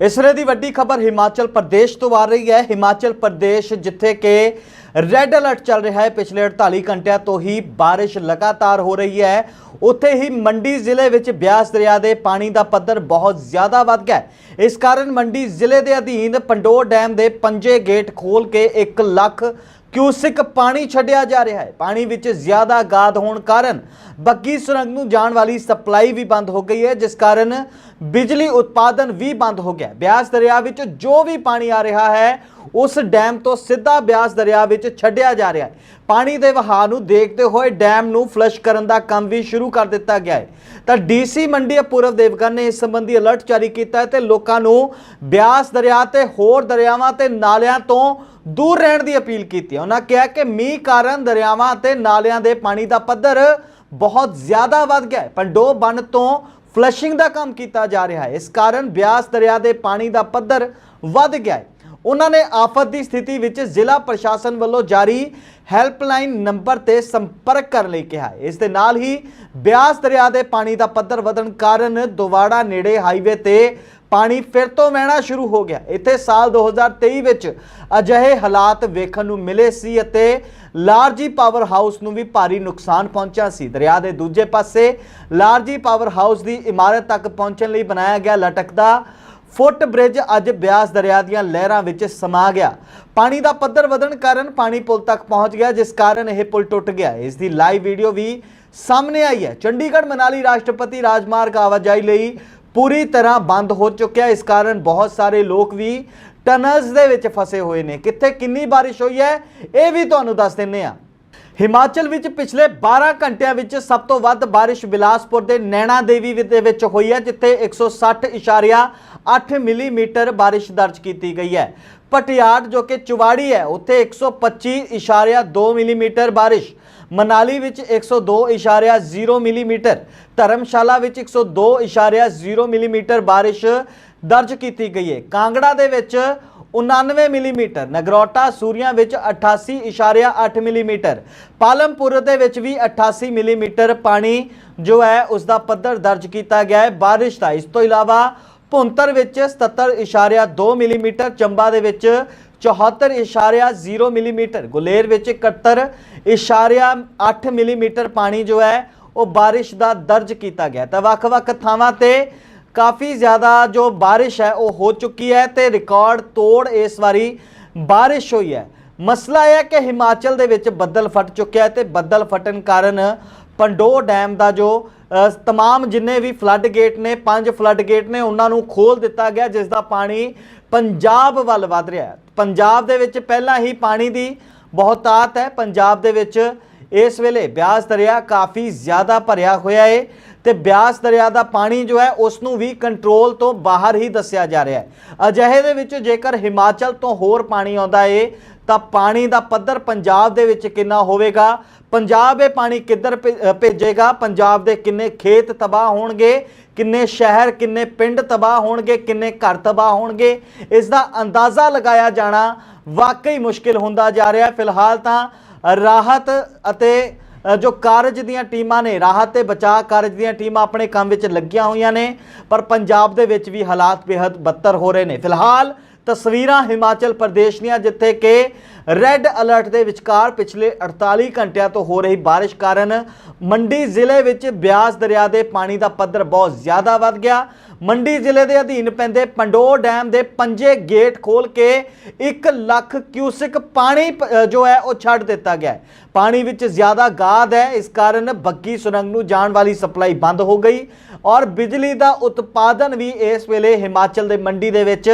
ਇਸ ਵੇਲੇ ਦੀ ਵੱਡੀ ਖਬਰ ਹਿਮਾਚਲ ਪ੍ਰਦੇਸ਼ ਤੋਂ ਆ ਰਹੀ ਹੈ। ਹਿਮਾਚਲ ਪ੍ਰਦੇਸ਼ ਜਿੱਥੇ ਕਿ ਰੈੱਡ ਅਲਰਟ ਚੱਲ ਰਿਹਾ ਹੈ। ਪਿਛਲੇ 48 ਘੰਟਿਆਂ ਤੋਂ ਹੀ ਬਾਰਿਸ਼ ਲਗਾਤਾਰ ਹੋ ਰਹੀ ਹੈ। ਉੱਥੇ ਹੀ ਮੰਡੀ ਜ਼ਿਲ੍ਹੇ ਵਿੱਚ ਬਿਆਸ ਦਰਿਆ ਦੇ ਪਾਣੀ ਦਾ ਪੱਧਰ ਬਹੁਤ ਜ਼ਿਆਦਾ ਵੱਧ ਗਿਆ ਇਸ ਕਾਰਨ ਮੰਡੀ ਜ਼ਿਲ੍ਹੇ ਦੇ ਅਧੀਨ ਪੰਡੋਰ ਡੈਮ ਦੇ ਪੰਜੇ ਗੇਟ ਖੋਲ ਕੇ 1 ਲੱਖ ਕਿਊਸਿਕ ਪਾਣੀ ਛੱਡਿਆ ਜਾ ਰਿਹਾ ਹੈ। ਪਾਣੀ ਵਿੱਚ ਜ਼ਿਆਦਾ ਗਾਦ ਹੋਣ ਕਾਰਨ ਬੱਗੀ ਸੁਰੰਗ ਨੂੰ ਜਾਣ ਵਾਲੀ ਸਪਲਾਈ ਵੀ ਬੰਦ ਹੋ ਗਈ ਹੈ, ਜਿਸ ਕਾਰਨ ਬਿਜਲੀ ਉਤਪਾਦਨ ਵੀ ਬੰਦ ਹੋ ਗਿਆ ਬਿਆਸ ਦਰਿਆ ਵਿੱਚ ਜੋ ਵੀ ਪਾਣੀ ਆ ਰਿਹਾ ਹੈ ਉਸ ਡੈਮ ਤੋਂ ਸਿੱਧਾ ਬਿਆਸ ਦਰਿਆ ਵਿੱਚ ਛੱਡਿਆ ਜਾ ਰਿਹਾ ਹੈ। ਪਾਣੀ ਦੇ ਵਹਾਅ ਨੂੰ ਦੇਖਦੇ ਹੋਏ ਡੈਮ ਨੂੰ ਫਲਸ਼ ਕਰਨ ਦਾ ਕੰਮ ਵੀ ਸ਼ੁਰੂ ਕਰ ਦਿੱਤਾ ਗਿਆ ਹੈ। ਤਾਂ ਡੀਸੀ ਮੰਡੀ ਅਪੂਰਵ ਦੇਵਗਨ ਨੇ ਇਸ ਸੰਬੰਧੀ ਅਲਰਟ ਜਾਰੀ ਕੀਤਾ ਹੈ ਤੇ ਲੋਕਾਂ ਨੂੰ ਬਿਆਸ ਦਰਿਆ ਤੇ ਹੋਰ ਦਰਿਆਵਾਂ ਤੇ ਨਾਲਿਆਂ ਤੋਂ ਦੂਰ ਰਹਿਣ ਦੀ ਅਪੀਲ ਕੀਤੀ ਹੈ। ਉਹਨਾਂ ਕਿਹਾ ਕਿ ਮੀਂਹ ਕਾਰਨ ਦਰਿਆਵਾਂ ਅਤੇ ਨਾਲਿਆਂ ਦੇ ਪਾਣੀ ਦਾ ਪੱਧਰ ਬਹੁਤ ਜ਼ਿਆਦਾ ਵੱਧ ਗਿਆ ਹੈ ਪੰਡੋ ਬੰਨ ਤੋਂ ਫਲਸ਼ਿੰਗ ਦਾ ਕੰਮ ਕੀਤਾ ਜਾ ਰਿਹਾ ਹੈ। ਇਸ ਕਾਰਨ ਬਿਆਸ ਦਰਿਆ ਦੇ ਪਾਣੀ ਦਾ ਪੱਧਰ ਵੱਧ ਗਿਆ ਹੈ। ਉਹਨਾਂ ਨੇ ਆਫਤ ਦੀ ਸਥਿਤੀ ਵਿੱਚ ਜ਼ਿਲ੍ਹਾ ਪ੍ਰਸ਼ਾਸਨ ਵੱਲੋਂ ਜਾਰੀ ਹੈਲਪਲਾਈਨ ਨੰਬਰ ਤੇ ਸੰਪਰਕ ਕਰਨ ਲਈ ਕਿਹਾ। ਹੈ ਇਸ ਦੇ ਨਾਲ ਹੀ ਬਿਆਸ ਦਰਿਆ ਦੇ ਪਾਣੀ ਦਾ ਪੱਧਰ ਵਧਣ ਕਾਰਨ ਦੁਵਾੜਾ ਨੇੜੇ ਹਾਈਵੇ ਤੇ ਪਾਣੀ ਫਿਰ ਤੋਂ ਵਹਿਣਾ ਸ਼ੁਰੂ ਹੋ ਗਿਆ। ਇੱਥੇ ਸਾਲ 2023 ਵਿੱਚ ਅਜਿਹੇ ਹਾਲਾਤ ਵੇਖਣ ਨੂੰ ਮਿਲੇ ਸੀ ਅਤੇ ਲਾਰਜੀ ਪਾਵਰ ਹਾਊਸ ਨੂੰ ਵੀ ਭਾਰੀ ਨੁਕਸਾਨ ਪਹੁੰਚਿਆ ਸੀ। ਦਰਿਆ ਦੇ ਦੂਜੇ ਪਾਸੇ ਲਾਰਜੀ ਪਾਵਰ ਹਾਊਸ ਦੀ ਇਮਾਰਤ ਤੱਕ ਪਹੁੰਚਣ ਲਈ ਬਣਾਇਆ ਗਿਆ ਲਟਕਦਾ ਫੁੱਟ ਬ੍ਰਿਜ ਅੱਜ ਬਿਆਸ ਦਰਿਆ ਦੀਆਂ ਲਹਿਰਾਂ ਵਿੱਚ ਸਮਾ ਗਿਆ। ਪਾਣੀ ਦਾ ਪੱਧਰ ਵਧਣ ਕਾਰਨ ਪਾਣੀ ਪੁਲ ਤੱਕ ਪਹੁੰਚ ਗਿਆ, ਜਿਸ ਕਾਰਨ ਇਹ ਪੁਲ ਟੁੱਟ ਗਿਆ। ਇਸ ਦੀ ਲਾਈਵ ਵੀਡੀਓ ਵੀ ਸਾਹਮਣੇ ਆਈ ਹੈ। ਚੰਡੀਗੜ੍ਹ ਮਨਾਲੀ ਰਾਸ਼ਟਰਪਤੀ ਰਾਜਮਾਰਗ ਆਵਾਜਾਈ ਲਈ ਪੂਰੀ ਤਰ੍ਹਾਂ ਬੰਦ ਹੋ ਚੁੱਕਿਆ ਇਸ ਕਾਰਨ ਬਹੁਤ ਸਾਰੇ ਲੋਕ ਵੀ ਟਨਲਸ ਦੇ ਵਿੱਚ ਫਸੇ ਹੋਏ ਨੇ। ਕਿੱਥੇ ਕਿੰਨੀ ਬਾਰਿਸ਼ ਹੋਈ ਹੈ, ਇਹ ਵੀ ਤੁਹਾਨੂੰ ਦੱਸ ਦਿੰਨੇ ਆ ਹਿਮਾਚਲ ਵਿੱਚ ਪਿਛਲੇ 12 ਘੰਟਿਆਂ ਵਿੱਚ ਸਭ ਤੋਂ ਵੱਧ ਬਾਰਿਸ਼ ਬਿਲਾਸਪੁਰ ਦੇ ਨੈਣਾ ਦੇਵੀ ਦੇ ਵਿੱਚ ਹੋਈ ਹੈ, ਜਿੱਥੇ 160.8 ਮਿਲੀਮੀਟਰ ਬਾਰਿਸ਼ ਦਰਜ ਕੀਤੀ ਗਈ ਹੈ। ਪਟਿਆੜ, ਜੋ ਕਿ ਚੁਵਾੜੀ ਹੈ, ਉੱਥੇ 125.2 ਮਿਲੀਮੀਟਰ ਬਾਰਿਸ਼। ਮਨਾਲੀ ਵਿੱਚ 102.0 ਮਿਲੀਮੀਟਰ। ਧਰਮਸ਼ਾਲਾ ਵਿੱਚ 102.0 ਮਿਲੀਮੀਟਰ ਬਾਰਿਸ਼ ਦਰਜ ਕੀਤੀ ਗਈ ਹੈ। ਕਾਂਗੜਾ ਦੇ ਵਿੱਚ 99 ਮਿਲੀਮੀਟਰ, ਨਗਰੋਟਾ, ਸੂਰੀਆਂ ਵਿੱਚ 88.8 ਮਿਲੀਮੀਟਰ, ਪਾਲਮਪੁਰ ਦੇ ਵਿੱਚ ਵੀ 88 ਮਿਲੀਮੀਟਰ ਪਾਣੀ ਜੋ ਹੈ ਉਸ ਦਾ ਪੱਧਰ ਦਰਜ ਕੀਤਾ ਗਿਆ ਹੈ। ਬਾਰਿਸ਼ ਦਾ, ਇਸ ਤੋਂ ਇਲਾਵਾ ਭੁੰਤਰ ਵਿੱਚ 77.2 ਮਿਲੀਮੀਟਰ, ਚੰਬਾ ਦੇ ਵਿੱਚ 74.0 ਮਿਲੀਮੀਟਰ, ਗੁਲੇਰ ਵਿੱਚ 71.8 ਮਿਲੀਮੀਟਰ ਪਾਣੀ ਜੋ ਹੈ ਉਹ ਬਾਰਿਸ਼ ਦਾ ਦਰਜ ਕੀਤਾ ਗਿਆ ਤਾਂ ਵੱਖ-ਵੱਖ ਥਾਵਾਂ ਤੇ ਕਾਫੀ ਜ਼ਿਆਦਾ ਜੋ ਬਾਰਿਸ਼ ਹੈ ਉਹ ਹੋ ਚੁੱਕੀ ਹੈ ਤੇ ਰਿਕਾਰਡ ਤੋੜ ਇਸ ਵਾਰੀ ਬਾਰਿਸ਼ ਹੋਈ ਹੈ। ਮਸਲਾ ਇਹ ਹੈ ਕਿ ਹਿਮਾਚਲ ਦੇ ਵਿੱਚ ਬੱਦਲ ਫਟ ਚੁੱਕਿਆ ਹੈ ਤੇ ਬੱਦਲ ਫਟਣ ਕਾਰਨ ਪੰਡੋ ਡੈਮ ਦਾ ਜੋ ਅ, ਤਮਾਮ ਜਿੰਨੇ ਵੀ ਫਲੱਡ ਗੇਟ ਨੇ ਪੰਜ ਫਲੱਡ ਗੇਟ ਨੇ ਉਹਨਾਂ ਨੂੰ ਖੋਲ ਦਿੱਤਾ ਗਿਆ ਜਿਸ ਦਾ ਪਾਣੀ ਪੰਜਾਬ ਵੱਲ ਵਧ ਰਿਹਾ ਹੈ। ਪੰਜਾਬ ਦੇ ਵਿੱਚ ਪਹਿਲਾਂ ਹੀ ਪਾਣੀ ਦੀ ਬਹੁਤਾਤ ਹੈ। ਪੰਜਾਬ ਦੇ ਵਿੱਚ ਇਸ ਵੇਲੇ ਬਿਆਸ ਦਰਿਆ ਕਾਫੀ ਜ਼ਿਆਦਾ ਭਰਿਆ ਹੋਇਆ ਏ ਤੇ ਬਿਆਸ ਦਰਿਆ ਦਾ ਪਾਣੀ ਜੋ ਹੈ ਉਸ ਨੂੰ ਵੀ ਕੰਟਰੋਲ ਤੋਂ ਬਾਹਰ ਹੀ ਦੱਸਿਆ ਜਾ ਰਿਹਾ ਹੈ। ਅਜਿਹੇ ਦੇ ਵਿੱਚ ਜੇਕਰ ਹਿਮਾਚਲ ਤੋਂ ਹੋਰ ਪਾਣੀ ਆਉਂਦਾ ਏ, ਤਾਂ ਪਾਣੀ ਦਾ ਪੱਧਰ ਪੰਜਾਬ ਦੇ ਵਿੱਚ ਕਿੰਨਾ ਹੋਵੇਗਾ? ਪੰਜਾਬ ਇਹ ਪਾਣੀ ਕਿੱਧਰ ਭੇ- ਭੇਜੇਗਾ? ਪੰਜਾਬ ਦੇ ਕਿੰਨੇ ਖੇਤ ਤਬਾਹ ਹੋਣਗੇ? ਕਿੰਨੇ ਸ਼ਹਿਰ, ਕਿੰਨੇ ਪਿੰਡ ਤਬਾਹ ਹੋਣਗੇ? ਕਿੰਨੇ ਘਰ ਤਬਾਹ ਹੋਣਗੇ? ਇਸ ਦਾ ਅੰਦਾਜ਼ਾ ਲਗਾਇਆ ਜਾਣਾ ਵਾਕਈ ਮੁਸ਼ਕਿਲ ਹੁੰਦਾ ਜਾ ਰਿਹਾ ਫਿਲਹਾਲ ਤਾਂ ਰਾਹਤ ਅਤੇ ਜੋ ਕਾਰਜ ਦੀਆਂ ਟੀਮਾਂ ਨੇ, ਰਾਹਤ ਤੇ ਬਚਾਅ ਕਾਰਜ ਦੀਆਂ ਟੀਮਾਂ ਆਪਣੇ ਕੰਮ ਵਿੱਚ ਲੱਗੀਆਂ ਹੋਈਆਂ ਨੇ, ਪਰ ਪੰਜਾਬ ਦੇ ਵਿੱਚ ਵੀ ਹਾਲਾਤ ਬੇहद ਬੱਤਰ ਹੋ ਰਹੇ ਨੇ। ਫਿਲਹਾਲ ਤਸਵੀਰਾਂ ਹਿਮਾਚਲ ਪ੍ਰਦੇਸ਼ ਦੀਆਂ, ਜਿੱਥੇ ਕਿ ਰੈੱਡ ਅਲਰਟ ਦੇ ਵਿਚਕਾਰ ਪਿਛਲੇ 48 ਘੰਟਿਆਂ ਤੋਂ ਹੋ ਰਹੀ ਬਾਰਿਸ਼ ਕਾਰਨ ਮੰਡੀ ਜ਼ਿਲ੍ਹੇ ਵਿੱਚ ਬਿਆਸ ਦਰਿਆ ਦੇ ਪਾਣੀ ਦਾ ਪੱਧਰ ਬਹੁਤ ਜ਼ਿਆਦਾ ਵੱਧ ਗਿਆ। ਮੰਡੀ ਜ਼ਿਲ੍ਹੇ ਦੇ ਅਧੀਨ ਪੈਂਦੇ ਪੰਡੋਰ ਡੈਮ ਦੇ ਪੰਜੇ ਗੇਟ ਖੋਲ ਕੇ 1 ਲੱਖ ਕਿਊਸਿਕ ਪਾਣੀ ਪ- ਜੋ ਹੈ, ਉਹ ਛੱਡ ਦਿੱਤਾ ਗਿਆ ਪਾਣੀ ਵਿੱਚ ਜ਼ਿਆਦਾ ਗਾਦ ਹੈ, ਇਸ ਕਾਰਨ ਬੱਗੀ ਸੁਰੰਗ ਨੂੰ ਜਾਣ ਵਾਲੀ ਸਪਲਾਈ ਬੰਦ ਹੋ ਗਈ ਔਰ ਬਿਜਲੀ ਦਾ ਉਤਪਾਦਨ ਵੀ ਇਸ ਵੇਲੇ ਹਿਮਾਚਲ ਦੇ ਮੰਡੀ ਦੇ ਵਿੱਚ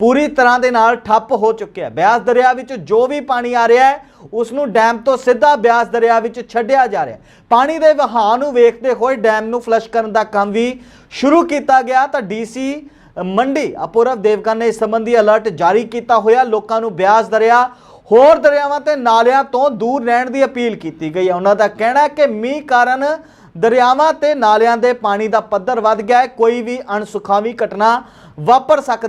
ਪੂਰੀ ਤਰ੍ਹਾਂ ਦੇ ਨਾਲ ਠੱਪ ਹੋ ਚੁੱਕਿਆ ਹੈ। ਬਿਆਸ ਦਰਿਆ ਵਿੱਚ ਜੋ ਵੀ ਪਾਣੀ ਆ ਰਿਹਾ ਹੈ, ਉਸ ਨੂੰ ਡੈਮ ਤੋਂ ਸਿੱਧਾ ਬਿਆਸ ਦਰਿਆ ਵਿੱਚ ਛੱਡਿਆ ਜਾ ਰਿਹਾ ਹੈ। ਪਾਣੀ ਦੇ ਵਹਾਅ ਨੂੰ ਵੇਖਦੇ ਹੋਏ ਡੈਮ ਨੂੰ ਫਲਸ਼ ਕਰਨ ਦਾ ਕੰਮ ਵੀ ਸ਼ੁਰੂ ਕੀਤਾ ਗਿਆ। ਤਾਂ ਡੀਸੀ ਮੰਡੀ ਅਪੂਰਵ ਦੇਵਗਨ ਨੇ ਇਸ ਸੰਬੰਧੀ ਅਲਰਟ ਜਾਰੀ ਕੀਤਾ ਹੋਇਆ। ਲੋਕਾਂ ਨੂੰ ਬਿਆਸ ਦਰਿਆ, ਹੋਰ ਦਰਿਆਵਾਂ ਤੇ ਨਾਲਿਆਂ ਤੋਂ ਦੂਰ ਰਹਿਣ ਦੀ ਅਪੀਲ ਕੀਤੀ ਗਈ ਹੈ। ਉਹਨਾਂ ਦਾ ਕਹਿਣਾ ਹੈ ਕਿ ਮੀਂਹ ਕਾਰਨ ਦਰਿਆਵਾਂ ਤੇ ਨਾਲਿਆਂ ਦੇ ਪਾਣੀ ਦਾ ਪੱਧਰ ਵੱਧ ਗਿਆ ਹੈ। ਕੋਈ ਵੀ ਅਣਸੁਖਾਵੀ ਘਟਨਾ ਵਾਪਰ ਸਕਦੀ